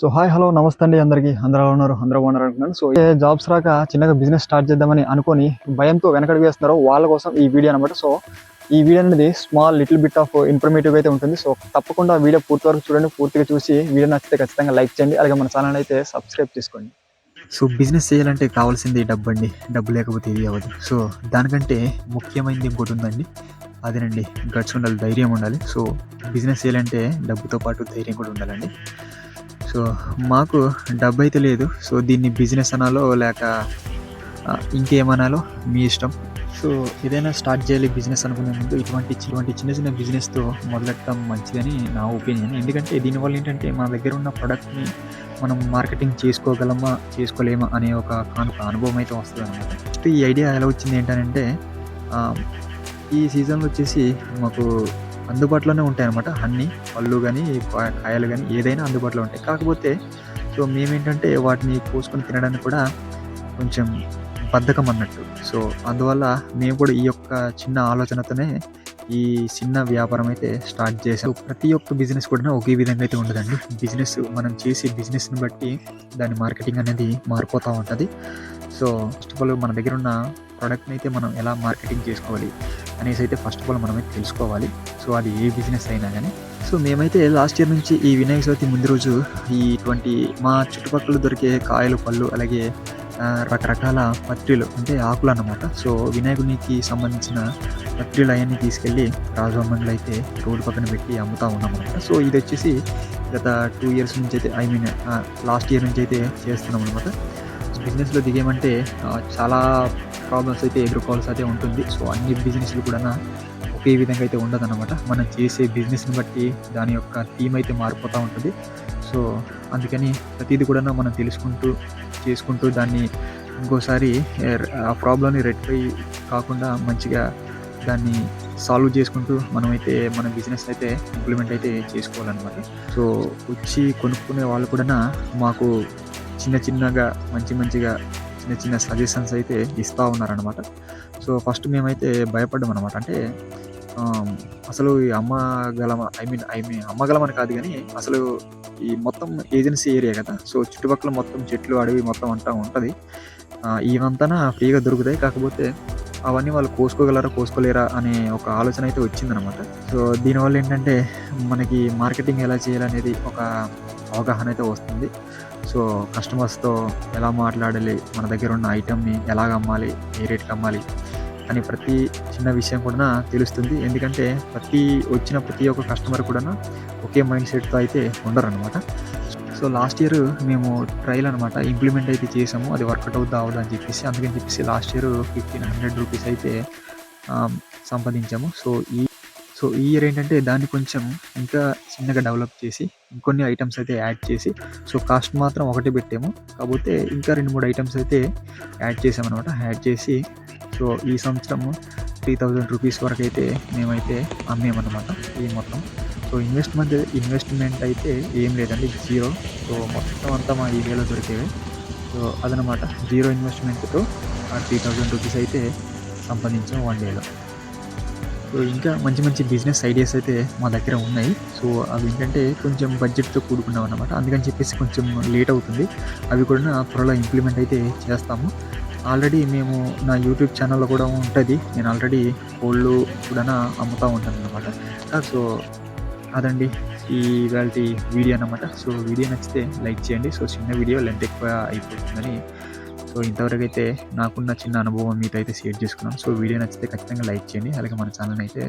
So hi hello నమస్తే అండి అందరికీ. అందరూ ఉన్నారు? అందరూ ఉన్నారు అనుకున్నాను సో ఏ జాబ్స్ రాక చిన్నగా బిజినెస్ స్టార్ట్ చేద్దామని అనుకుని భయంతో వెనకడి వేస్తున్నారో వాళ్ళ కోసం ఈ వీడియో అనమాట సో ఈ వీడియో అనేది small little bit of informative అయితే ఉంటుంది. సో తప్పకుండా వీడియో పూర్తి వరకు చూడండి. పూర్తిగా చూసి వీడియో నచ్చితే ఖచ్చితంగా లైక్ చేయండి. అలాగే మన ఛానల్ అయితే సబ్స్క్రైబ్ చేసుకోండి. సో బిజినెస్ చేయాలంటే కావాల్సింది డబ్బు అండి డబ్బు లేకపోతే ఇది అవ్వదు. సో దానికంటే ముఖ్యమైనది ఇంకోటి ఉందండి. అదేనండి గట్స్ ఉండాలి ధైర్యం ఉండాలి. సో బిజినెస్ చేయాలంటే డబ్బుతో పాటు ధైర్యం కూడా ఉండాలండి. సో మాకు డబ్బు అయితే లేదు. సో దీన్ని బిజినెస్ అనాలో లేక ఇంకేమనాలో మీ ఇష్టం. సో ఏదైనా స్టార్ట్ చేయాలి బిజినెస్ అనుకునే ముందు ఇటువంటి ఇటువంటి చిన్న చిన్న బిజినెస్తో మొదలెట్టడం మంచిదని నా ఒపీనియన్. ఎందుకంటే దీనివల్ల ఏంటంటే మన దగ్గర ఉన్న ప్రోడక్ట్ని మనం మార్కెటింగ్ చేసుకోగలమా చేసుకోలేమా అనే ఒక అనుభవం అయితే వస్తుంది అనమాట ఫస్ట్ ఈ ఐడియా ఎలా వచ్చింది ఏంటంటే ఈ సీజన్లో వచ్చేసి మాకు అందుబాటులోనే ఉంటాయి అనమాట అన్ని పళ్ళు కానీ కాయలు కానీ ఏదైనా అందుబాటులో ఉంటాయి. కాకపోతే సో మేమేంటంటే వాటిని కోసుకొని తినడానికి కూడా కొంచెం బద్ధకం అన్నట్టు. సో అందువల్ల మేము కూడా ఈ యొక్క చిన్న ఆలోచనతోనే ఈ చిన్న వ్యాపారం అయితే స్టార్ట్ చేసాం ప్రతి ఒక్క బిజినెస్ కూడా ఒకే విధంగా అయితే ఉండదండి. బిజినెస్ మనం చేసే బిజినెస్ని బట్టి దాని మార్కెటింగ్ అనేది మారిపోతూ ఉంటుంది. సో ఫస్ట్ ఆఫ్ ఆల్ మన దగ్గర ఉన్న ప్రోడక్ట్ని అయితే మనం ఎలా మార్కెటింగ్ చేసుకోవాలి? అనేసి అయితే ఫస్ట్ ఆఫ్ ఆల్ మనమైతే తెలుసుకోవాలి. సో అది ఏ బిజినెస్ అయినా కానీ సో మేమైతే లాస్ట్ ఇయర్ నుంచి ఈ వినాయక చవితి ముందు రోజు ఈ ఇటువంటి మా చుట్టుపక్కల దొరికే కాయలు పళ్ళు అలాగే రకరకాల పత్రిలు అంటే ఆకులు అన్నమాట. సో వినాయకునికి సంబంధించిన పత్రిలు అవన్నీ తీసుకెళ్ళి రాజభవన్లో అయితే రోడ్డు పక్కన పెట్టి అమ్ముతా ఉన్నాం అనమాట సో ఇది వచ్చేసి గత టూ ఇయర్స్ నుంచి అయితే ఐ మీన్ లాస్ట్ ఇయర్ నుంచి అయితే చేస్తున్నాం అనమాట బిజినెస్లో దిగేమంటే చాలా ప్రాబ్లమ్స్ అయితే ఎదుర్కోవాల్సి అయితే ఉంటుంది. సో అన్ని బిజినెస్లు కూడా ఒకే విధంగా అయితే ఉండదన్నమాట. మనం చేసే బిజినెస్ని బట్టి దాని యొక్క థీమ్ అయితే మారిపోతూ ఉంటుంది. సో అందుకని ప్రతిదీ కూడా మనం తెలుసుకుంటూ చేసుకుంటూ దాన్ని ఇంకోసారి ఆ ప్రాబ్లమ్ని రెక్టిఫై కాకుండా మంచిగా దాన్ని సాల్వ్ చేసుకుంటూ మనమైతే మన బిజినెస్ అయితే ఇంప్లిమెంట్ అయితే చేసుకోవాలన్నమాట. సో వచ్చి కొనుక్కునే వాళ్ళు కూడా మాకు చిన్న చిన్నగా మంచి మంచిగా చిన్న చిన్న సజెషన్స్ అయితే ఇస్తూ ఉన్నారనమాట సో ఫస్ట్ మేమైతే భయపడ్డాం అనమాట అంటే అసలు ఈ అమ్మగలమ ఐ మీన్ ఐ మీన్ అమ్మగలం అని కాదు కానీ అసలు ఈ మొత్తం ఏజెన్సీ ఏరియా కదా. సో చుట్టుపక్కల మొత్తం చెట్లు అడవి మొత్తం అంతా ఉంటుంది. ఇవంతా ఫ్రీగా దొరుకుతాయి. కాకపోతే అవన్నీ వాళ్ళు కోసుకోగలరా కోసుకోలేరా అనే ఒక ఆలోచన అయితే వచ్చిందనమాట సో దీనివల్ల ఏంటంటే మనకి మార్కెటింగ్ ఎలా చేయాలనేది ఒక అవగాహన అయితే వస్తుంది. సో కస్టమర్స్తో ఎలా మాట్లాడాలి మన దగ్గర ఉన్న ఐటమ్ని ఎలాగ అమ్మాలి ఏ రేట్కి అమ్మాలి అని ప్రతి చిన్న విషయం కూడా తెలుస్తుంది. ఎందుకంటే ప్రతి వచ్చిన ప్రతి ఒక్క కస్టమర్ కూడా ఒకే మైండ్ సెట్తో అయితే ఉండరు అనమాట సో లాస్ట్ ఇయర్ మేము ట్రయల్ అనమాట ఇంప్లిమెంట్ అయితే చేసాము అది వర్కౌట్ అవుతా అవ్వదు అని చెప్పేసి అందుకని చెప్పేసి last year fifteen hundred rupees అయితే సంపాదించాము. సో ఈ సో ఈ ఇయర్ ఏంటంటే దాన్ని కొంచెం ఇంకా చిన్నగా డెవలప్ చేసి ఇంకొన్ని ఐటమ్స్ అయితే యాడ్ చేసి సో కాస్ట్ మాత్రం ఒకటే పెట్టాము. కాకపోతే ఇంకా రెండు మూడు ఐటమ్స్ అయితే యాడ్ చేసామన్నమాట. యాడ్ చేసి సో ఈ సంవత్సరం త్రీ థౌజండ్ రూపీస్ వరకు అయితే మేమైతే అమ్మేమన్నమాట ఇది మొత్తం. సో ఇన్వెస్ట్మెంట్ ఇన్వెస్ట్మెంట్ అయితే ఏం లేదండి జీరో. సో మొత్తం అంతా మా ఏరియాలో దొరికేవి. సో అదనమాట జీరో ఇన్వెస్ట్మెంట్తో ఆ త్రీ థౌజండ్ రూపీస్ అయితే సంపాదించాం వన్ డేలో. సో ఇంకా మంచి మంచి బిజినెస్ ఐడియాస్ అయితే మా దగ్గర ఉన్నాయి. సో అవి ఏంటంటే కొంచెం బడ్జెట్తో కూడుకున్నాం అనమాట అందుకని చెప్పేసి కొంచెం లేట్ అవుతుంది. అవి కూడా త్వరలో ఇంప్లిమెంట్ అయితే చేస్తాము. ఆల్రెడీ మేము నా యూట్యూబ్ ఛానల్లో కూడా ఉంటుంది. నేను ఆల్రెడీ కోళ్ళు కూడా అమ్ముతూ ఉంటాను అనమాట సో అదండి ఈ ఇవాళ వీడియో అన్నమాట. సో వీడియో నచ్చితే లైక్ చేయండి. సో చిన్న వీడియో లెంత్ ఎక్కువ అయిపోతుందని. సో ఇంతవరకు అయితే నాకున్న చిన్న అనుభవం మీతో అయితే షేర్ చేసుకున్నాను. సో వీడియో నచ్చితే ఖచ్చితంగా లైక్ చేయండి. అలాగే మన ఛానల్ అయితే